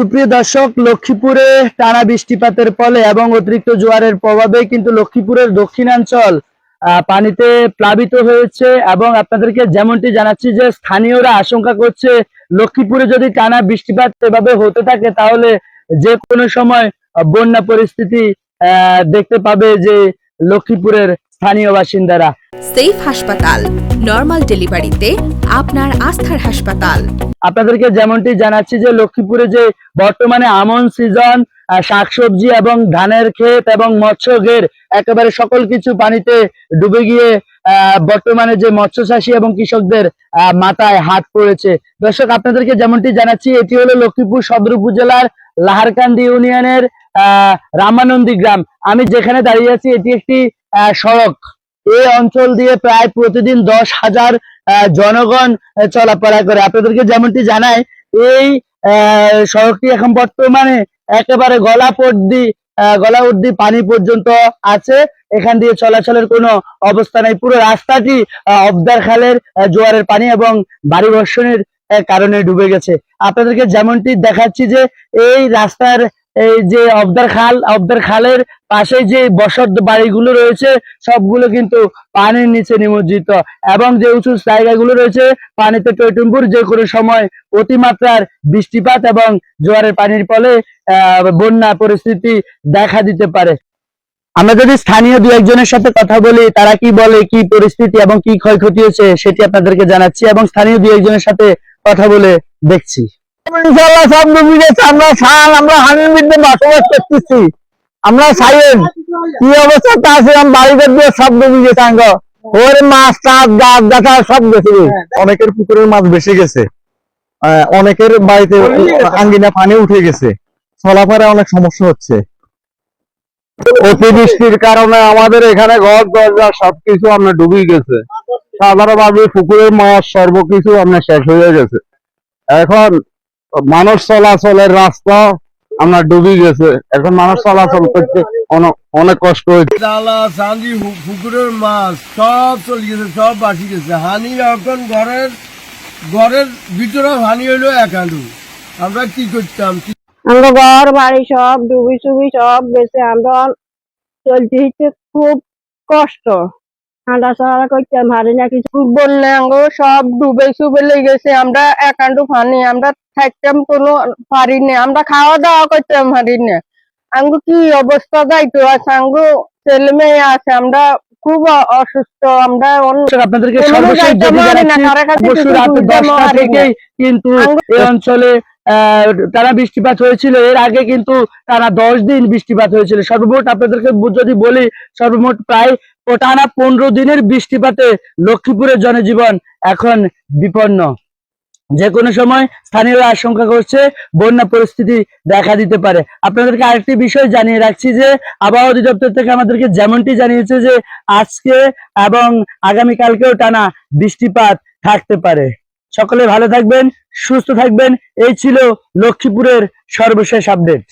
সুপ্রিয় দর্শক, লক্ষ্মীপুরে টানা বৃষ্টিপাতের ফলে এবং অতিরিক্ত জোয়ারের প্রভাবে কিন্তু লক্ষ্মীপুরের দক্ষিণাঞ্চল পানিতে প্লাবিত হয়েছে এবং আপনাদেরকে যেমনটি জানাচ্ছি যে স্থানীয়রা আশঙ্কা করছে লক্ষ্মীপুরে যদি টানা বৃষ্টিপাত এভাবে হতে থাকে, তাহলে যে কোনো সময় বন্যা পরিস্থিতি দেখতে পাবে যে লক্ষ্মীপুরের স্থানীয় বাসিন্দারা। সেফ হাসপাতাল নর্মাল ডেলিভারিতে আপনার আস্থার হাসপাতাল। আপনাদেরকে যেমনটি জানাচ্ছি যে লক্ষ্মীপুরে যে বর্তমানে আমন সিজন শাকসবজি এবং ধানের ক্ষেত এবং মৎস্য ঘের একেবারে সকল কিছু পানিতে ডুবে গিয়ে বর্তমানে যে মৎস্য চাষী এবং কৃষকদের মাথায় হাত পড়েছে। দর্শক আপনাদেরকে যেমনটি জানাচ্ছি এটি হলো লক্ষ্মীপুর সদর উপজেলার লাহারকান্দি ইউনিয়নের আহ রামানন্দী গ্রাম। আমি যেখানে দাঁড়িয়ে আছি এটি একটি সড়ক। এই অঞ্চল দিয়ে প্রায় প্রতিদিন দশ হাজার জনগণ চলাফেরা করে। আপনাদেরকে যেমনটি জানাই, এই সড়কটি এখন বর্তমানে একেবারে গলা পর্দি গলা অব্দি পানি পর্যন্ত আছে। এখান দিয়ে চলাচলের কোনো অবস্থা নাই। পুরো রাস্তাটি অবদার খালের জোয়ারের পানি এবং বাড়ি বর্ষণের কারণে ডুবে গেছে। আপনাদেরকে যেমনটি দেখাচ্ছি যে এই রাস্তার এই যে অবদার খাল, অবদার খালের পাশে যে বসত বাড়িগুলো রয়েছে, সবগুলো কিন্তু পানির নিচে নিমজ্জিত এবং যে উঁচু জায়গাগুলো রয়েছে, পানিতে টৈটুম্বুর যে কোনো সময় অতিমাত্রার বৃষ্টিপাত এবং জোয়ারের পানির ফলে বন্যা পরিস্থিতি দেখা দিতে পারে। আমরা যদি স্থানীয় দু একজনের সাথে কথা বলি, তারা কি বলে, কি পরিস্থিতি এবং কি ক্ষয়ক্ষতি হয়েছে, সেটি আপনাদেরকে জানাচ্ছি এবং স্থানীয় দু একজনের সাথে কথা বলে দেখছি। মাছ গাছ অনেকের পুকুরের মাছ বেশি গেছে। অনেকের বাড়িতে আঙ্গিনা পানি উঠে গেছে। চলাফেরা অনেক সমস্যা হচ্ছে। অতিবৃষ্টির কারণে আমাদের এখানে ঘর, দরজা, সবকিছু আমরা ডুবে গেছে। সাধারণভাবে পুকুরের মাছ, সর্বকিছু আমরা শেষ হয়ে গেছে। এখন মানুষ চলাচলের রাস্তা আমরা ডুবে গেছে। এখন মানুষ চলাচল করতে অনেক- অনেক কষ্ট হচ্ছে ডালা চাঁদি পুকুরের মাছ সব চলে গেছে সব বাসি গেছে। হানি এখন ঘরের ঘরের ভিতরে হানি হইল একাডু আমরা কি করতাম? আমরা ঘর বাড়ি সব ডুবি চুবি সব গেছে আমরা চলতে খুব কষ্ট। হাঁটা চলা হারি না কিছু বললে সব ডুবে চুবে লেগেছে আমরা একান্ডু পানি আমরা থাকতাম কোনো পারি না আমরা খাওয়া দাওয়া করতাম হারি না। আঙ্গু কি অবস্থা যাইতো? আছে আঙ্গু ছেলে মেয়ে আছে আমরা খুব অসুস্থ আমরা আপনাদেরকে কিন্তু এই অঞ্চলে টানা বৃষ্টিপাত হয়েছিল এর আগে কিন্তু টানা দশ দিন বৃষ্টিপাত হয়েছিল। সর্বমোট আপনাদেরকে যদি বলি সর্বমোট প্রায় ও টানা পনেরো দিনের বৃষ্টিপাতে লক্ষ্মীপুরের জনজীবন এখন বিপন্ন। যে কোনো সময় স্থানীয়রা আশঙ্কা করছে বন্যা পরিস্থিতি দেখা দিতে পারে। আপনাদেরকে আরেকটি বিষয় জানিয়ে রাখছি যে, আবহাওয়া অধিদপ্তর থেকে আমাদেরকে যেমনটি জানিয়েছে যে, আজকে এবং আগামীকালকেও টানা বৃষ্টিপাত থাকতে পারে। সকলে ভালো থাকবেন, সুস্থ থাকবেন। এই ছিল লক্ষ্মীপুরের সর্বশেষ আপডেট।